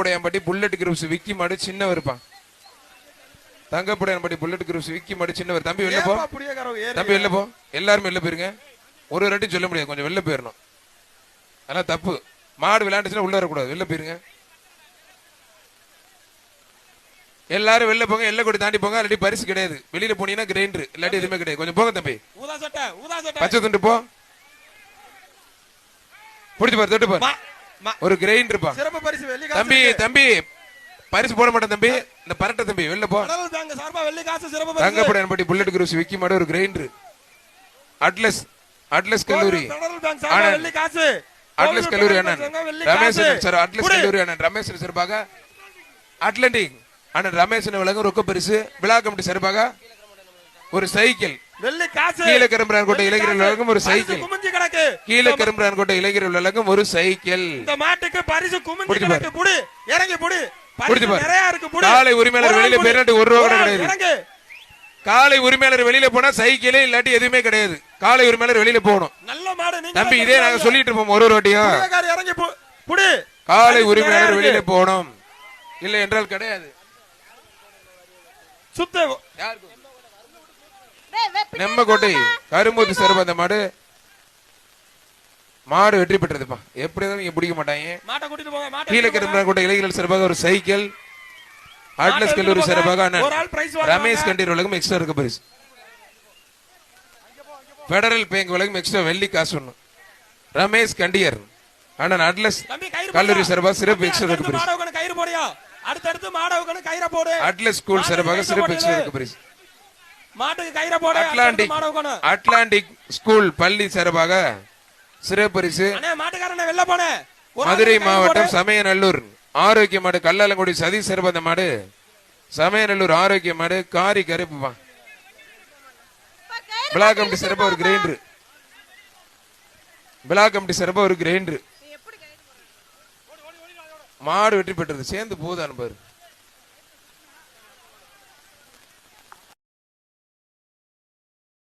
புடையாம்பட்டி bullet groups Vicky மாடு சின்னவர் இருப்பான் தங்கப்புடையாம்பட்டி bullet groups Vicky மாடு சின்னவர். தம்பி வெளில போ. தம்பி வெளில போ. எல்லாருமே வெளில போயிருங்க. ஒரு வாட்டி சொல்ல முடியாது. கொஞ்சம் வெளில போயிடணும் அதெல்லாம் தப்பு. மாடு விளையாண்டுச்சுன்னா உள்ள வரக்கூடாது. வெளில போயிருங்க. எல்லாரும் வெளில போங்க. எல்லை கொடி தாண்டி போங்க. இல்லாட்டி பரிசு கிடையாது. வெளியில போனீங்கன்னா கிரைண்டர். இல்லாட்டி எதுவுமே கிடையாது. கொஞ்சம் போங்க தம்பி. பச்சை துண்டு போ. பிடிச்சு பாரு தொட்டு பாரு. ஒரு சிறப்பு பரிசு வெள்ளி தம்பி தம்பி பரிசு போட மாட்டேன் தம்பி. இந்த பரட்டை தம்பி வெளில போ. சார்பா வெள்ளி காசு சிறப்பு தங்கப்படையன்பட்டி புல்லட் குரூஸ் விக்கி மாட ஒரு கிரைண்டர். அட்லஸ் அட்லஸ் கல்லூரி. வெள்ளி காசு. அட்லஸ் கல்லூரி அண்ணன் ரமேஷ். Sir atlas. கல்லூரி அண்ணன் ரமேஷ் சிறப்பாக அட்லாண்டிக் அண்ணன் ரமேஷ் வழங்கும் ரொக்க பரிசு. விழா கமிட்டி சிறப்பாக ஒரு சைக்கிள். வெள்ளி காசு. கீழே வெள்ளி இளைஞர்கள். வழங்கும் ஒரு சைக்கிள். குமிஞ்சு கிடக்கு கீழே கரும்புறான் கோட்டை இளைஞர்கள் வழங்கும் ஒரு சைக்கிள். இந்த மாட்டுக்கு பரிசு குமிஞ்சு கிடக்கு புடி. இறங்கி புடி. நிறைய இருக்கு புடி. காலை உரிமையாளர் வெளியில. பேரண்டி ஒரு ரூபா கிடையாது. இறங்கு. காலை உரிமையாளர் வெளியில போனா சைக்கிளே இல்லாட்டி எதுவுமே கிடையாது. காலை உரிமையாளர் வெளியில போகணும். நல்ல மாடு தம்பி இதே நாங்க சொல்லிட்டு இருப்போம் ஒரு ஒரு வாட்டியும். இறங்கி புடி. காலை உரிமையாளர் வெளியில. போகணும். இல்லை என்றால் கிடையாது. சுத்து நெம்மக்கோட்டை கரும்பூத்து சிறப்பு அந்த மாடு. மாடு வெற்றி பெற்றதுப்பா. எப்படி இருந்தாலும் இங்க பிடிக்க மாட்டாங்க. மாட்டை கூட்டிட்டு போங்க மாட்டை கீழே போங்க. கரும்புறான் இளைஞர்கள் சிறப்பாக ஒரு சைக்கிள் அட்லஸ் கல்லூரி சிறப்பாக ரமேஷ் கண்டீர் உலகம் எக்ஸ்ட்ரா இருக்க பரிசு. பெடரல் பேங்க் உலகம் எக்ஸ்ட்ரா வெள்ளி காசு ஒண்ணு. ரமேஷ் கண்டியர் அண்ணன் அட்லஸ் கல்லூரி. சிறப்பாக சிறப்பு எக்ஸ்ட்ரா இருக்க பரிசு. மாடவுக்கனு கயிறு போடியா? அடுத்தடுத்து மாடவுக்கனு கயிறை போடு. அட்லஸ் ஸ்கூல் சிறப்பாக சிறப்பு எக்ஸ்ட்ரா. இருக்க பரிசு. மாட்டுக்கு கயிறை போடு அட்லாண்டிக் அட்லாண்டிக் ஸ்கூல் பள்ளி சிறப்பாக சிறப்பு பரிசு அண்ணே மாட்டுக்காரனே வெளில போனே. ஒரு மதுரை மாவட்டம். சமயநல்லூர். ஆரோக்கிய மாடு கல்லாலங்குடி சதி சிறந்த மாடு. சமயநல்லூர் ஆரோக்கிய மாடு காரி கருப்புப்பா. பிளாக் கமிட்டி சிறப்பா ஒரு கிரைண்டர். பிளாக் கமிட்டி சிறப்பா ஒரு கிரைண்டர். மாடு வெற்றி பெற்றது. சேர்ந்து போதான்னு பாரு